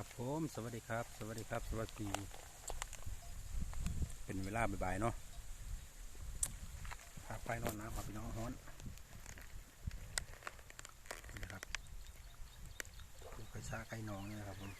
ครับผมสวัสดีครับ สวัสดีครับ สวัสดีเป็นเวลาบ่ายๆเนาะพาไปนอนน้ำครับพี่น้องฮ้อนนะครับดูไก่ซาไก่หนองนี่นะครับผม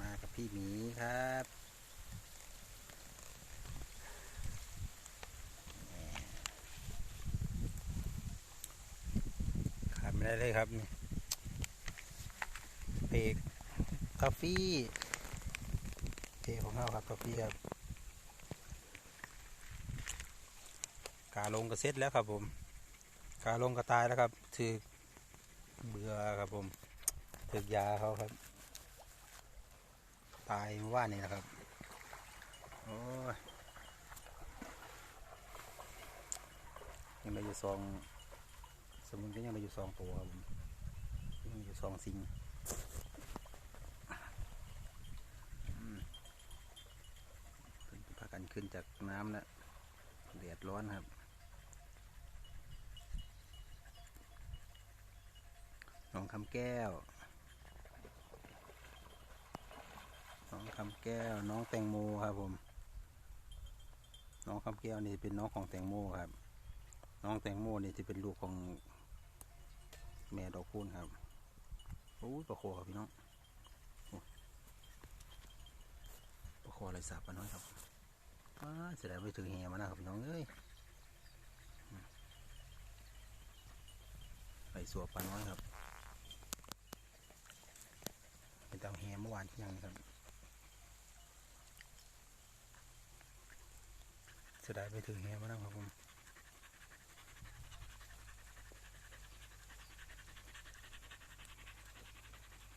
มากับพี่หมีครับขาด ได้เลยครับเบรกกาแฟเทของเราครับกาแฟครับกาลงก็เซ็ตแล้วครับ ผม กาลงก็ตายแล้วครับถือเบื่อครับผมถือยาเขาครับ ตายว่านี่นะครับโอ้ยยังเหลืออยู่สอง สมุนก็ยังเหลือยู่สองตัวครับผมยังอยู่สองสิ่งพากันขึ้นจากน้ำแล้วเดือดร้อนครับน้องคำแก้ว น้องคำแก้ว น้องแตงโมครับผม น้องคำแก้วนี่เป็นน้องของแตงโมครับ น้องแตงโมนี่จะเป็นลูกของ แม่ดอกคูณครับโอ้ยปลาโคครับพี่น้องปลาโคอะไรสาบปลาน้อยครับว้าเสียดายไม่ถือแหมานะครับพี่น้องเอ้ยไปสัวปลาน้อยครับไปตามแหเมื่อวานที่ยังครับเสียดายไปถึงแหมาแล้วครับผม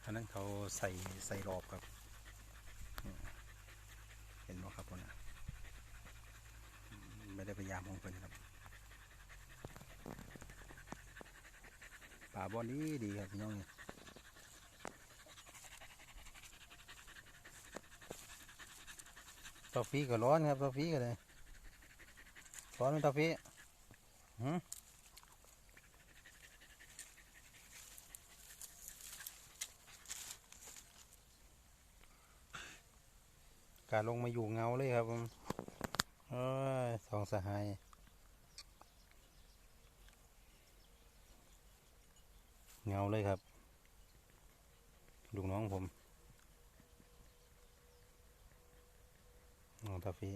อันนั้นเขาใส่ใส่รอบครับ เห็นไหมครับผมนะไม่ได้พยายามของเพิ่นครับป่าบอนดีดีครับพี่น้องตอฟีก็ร้อนครับตอฟีก็เลยร้อนไหมตาพี่หืม กาลงมาอยู่เงาเลยครับผมเอ้ยสองสหายเงาเลยครับลูกน้องผมน้องตาฟี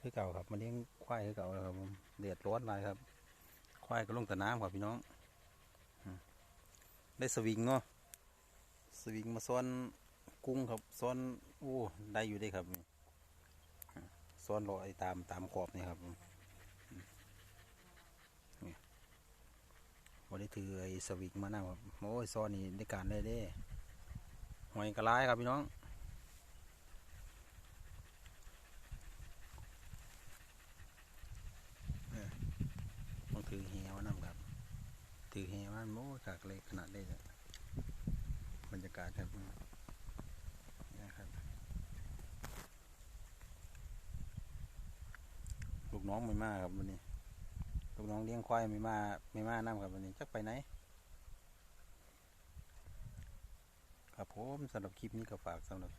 คือเก่าครับมาเลี้ยงควายคือเก่าแล้วครับผมเดือดร้อนอะไรครับ ควายก็ลงแต่น้ำครับพี่น้อง ได้สวิงเนาะสวิงมาซ้อน กุ้งครับซ้อนโอ้ได้อยู่ได้ครับซ้อนลอยตามตามขอบนี่ครับนี่วันนี้ถือไอ้สวิงมานะครับโอ้ยซ้อนนี่ได้การได้เด้หอยกระไรครับพี่น้องต้องถือเหียวน้ำครับ ถือเหียวมันโอ้จากเล็กขนาดได้เลยบรรยากาศครับนี่ครับ ลู กน้องไม่มาครับวันนี้ ลูกน้องเลี้ยงควายไม่มาไม่มาน้ำครับวันนี้จักไปไหน ครับผมสำหรับคลิปนี้ก็ฝากสำหรับ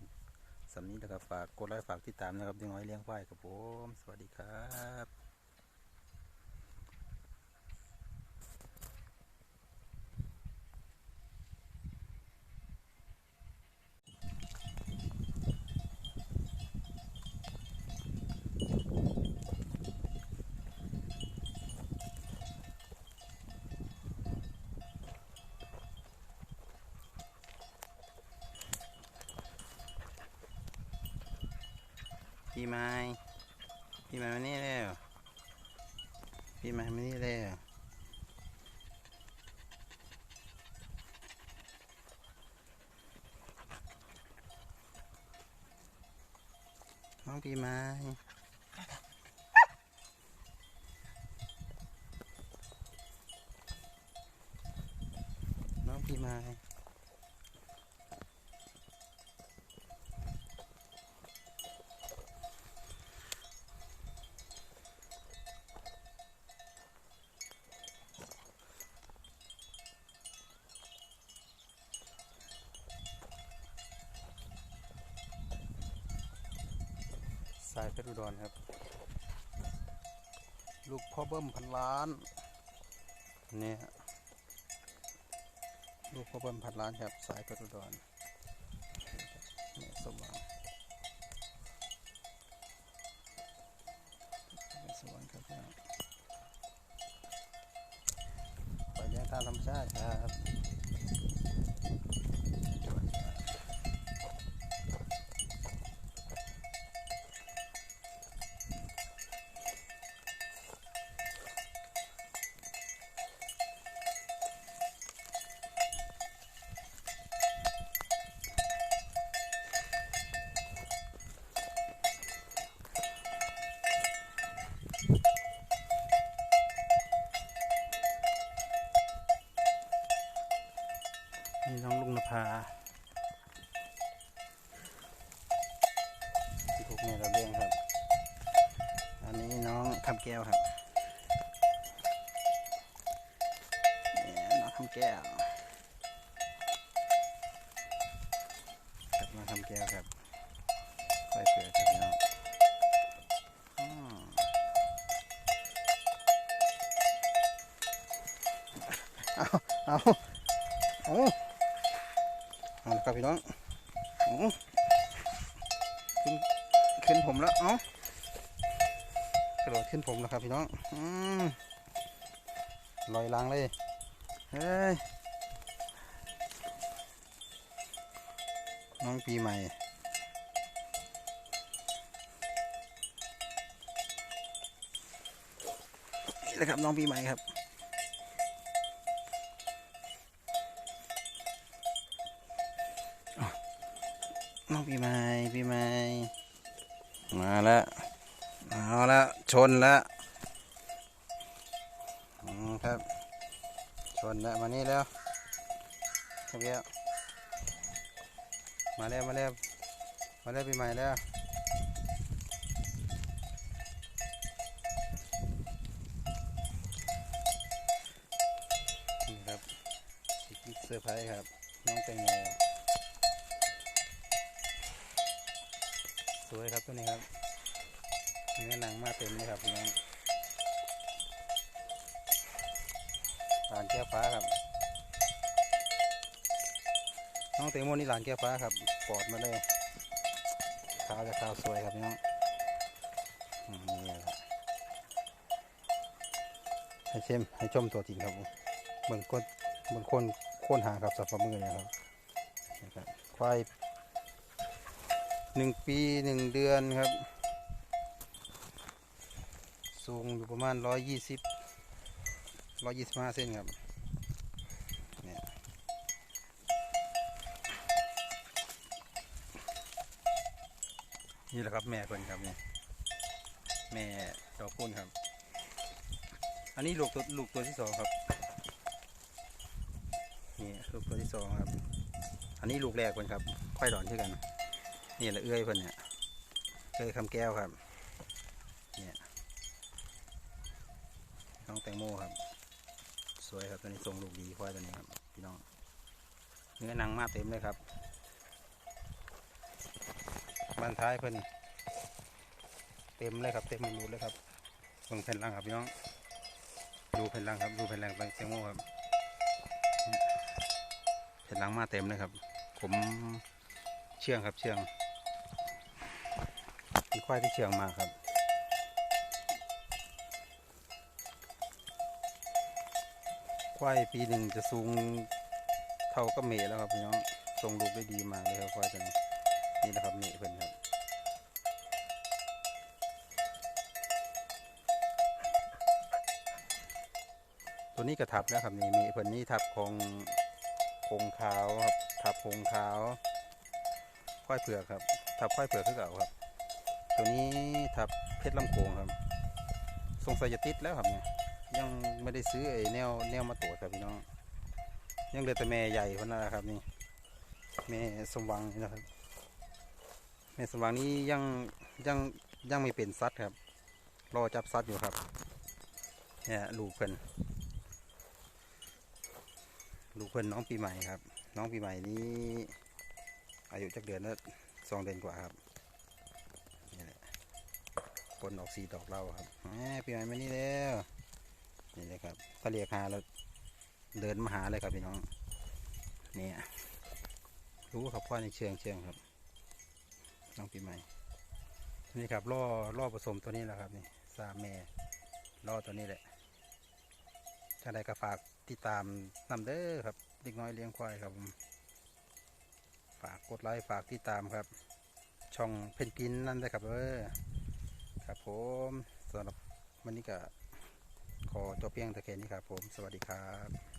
สำนี้นะครับฝากกดไลค์ฝากติดตามนะครับเด็กน้อยเลี้ยงควายครับผม สวัสดีครับ พี่ไม้พี่ไม้มานี่แล้วพี่ไม้มานี่แล้วน้องพี่ไม้น้องพี่ไม้ สายเพชรอุดรครับ ลูกพ่อเบิ้มพันล้านเนี่ยลูกพ่อเบิ้มพันล้านครับ สายเพชรอุดรเนี่ยสว่างสว่างครับพี่น้องปล่อยเลี้ยงตามธรรมชาติครับ นี่น้องลุงนภาที่พวกเนี่เราเลี้ยงครับ อันนี้น้องคำแก้วครับนี่น้องคำแก้วครับน้องคำแก้วครับค่อยเปิดครับน้องอืมเอาเอาโอ้เอาละครับพี่น้องโอ้ ขึ้นผมแล้ว เอ้ากระโดดขึ้นผมแล้วครับพี่น้องอลอยลางเลย เฮ้ย น้องปีใหม่นี่แหละครับน้องปีใหม่ครับน้องปีใหม่ปีใหม่ มาแล้วเอาแล้วชนแล้วครับ ชนแล้วมานี่แล้วครับเบี้ยมาแล้วมาแล้วมาแล้วปีใหม่แล้วนี่ครับอีกเซอร์ไพรส์ครับ น้องแตงโม สวยครับตัวนี้ครับเนื้อหนังมาเต็มเลยครับพี่น้องหลานแก้วฟ้าครับ น้องเตงโมนี่หลานแก้วฟ้าครับปอดมาเลยขาวจะขาวสวยครับพี่น้องนี่ครับให้เชมให้ชมตัวจริงครับมเบิ่งคนเบิ่งคนโค้นหาครับสับปะมือเนี่ยครับนะครับควาย หนึ่งปีหนึ่งเดือนครับ สูงอยู่ประมาณร้อยยี่สิบร้อยยี่สิบห้าเซนครับเนี่ยนี่แหละครับแม่เพิ่นครับนี่แม่ดอกพุ่นครับ อันนี้ลูกตัวลูกตัวที่สองครับนี่ลูกตัวที่สองครับ อันนี้ลูกแรกเพิ่นครับค่อยดอนที่กัน นี่แหละเอื้อยเพิ่นเนี่ยเอื้อยคำแก้วครับเนี่ยน้องแตงโมครับ สวยครับตัวนี้ทรงลูกดีควายตัวนี้ครับพี่น้องเนื้อหนังมาเต็มเลยครับบ้านท้ายเพิ่นเต็มเลยครับเต็มรูเลยครับเบิ่งแผ่นหลังครับพี่น้องดูแผ่นหลังครับดูแผ่นหลังแตงโมครับแผ่นหลังมาเต็มเลยครับ ผมเชื่องครับเชื่อง เป็นควายที่เชื่องมาครับ ควายปีหนึ่งจะสูงเท่ากับเมฆแล้วครับพี่น้องทรงลูกได้ดีมากเลยครับควายตัวนี้นี่นะครับเมฆเพิ่นครับตัวนี้กระทับแล้วครับนี่เมฆเพิ่นนี่ทับของโคงขาวครับทับโคงขาวควายเผือกครับทับควายเผือกคือเก่าครับ ตัวนี้ทับเพชรลำโขงครับสงสัยจะติดแล้วครับเนี่ยยังไม่ได้ซื้อไอ้แนวแนวมาตรวจครับพี่น้อง ยังเหลือแต่แม่ใหญ่คนนั้นแหละครับนี่แม่สมหวังนะครับแม่สมหวังนี้ยังยังยังไม่เป็นซัดครับ รอจับซัดอยู่ครับเนี่ยลูกเพิ่นลูกเพิ่นน้องปีใหม่ครับ น้องปีใหม่นี้ อายุจักเดือนล้วสองเดือนกว่าครับ ผลออกสีดอกเหล่าครับแหมพี่ใหม่มานี่แล้วนี่เลยครับถ้าเรียกหาแล้วเดินมาหาเลยครับพี่น้องเนี่ยรู้ครับว่าในเชิงเชิงครับน้องปีใหม่ นี่ครับล่อล่อผสมตัวนี้แหละครับนี่สามแม่ล่อตัวนี้แหละถ้าใดก็ฝากติดตามนำเด้อครับเด็กน้อยเลี้ยงควายครับฝากกดไลค์ฝากติดตามครับ ช่องเพนกินนั่นเลยครับเออ ครับผมสำหรับวันนี้ก็ขอจบเพียงแต่แค่นี้ครับผม สวัสดีครับ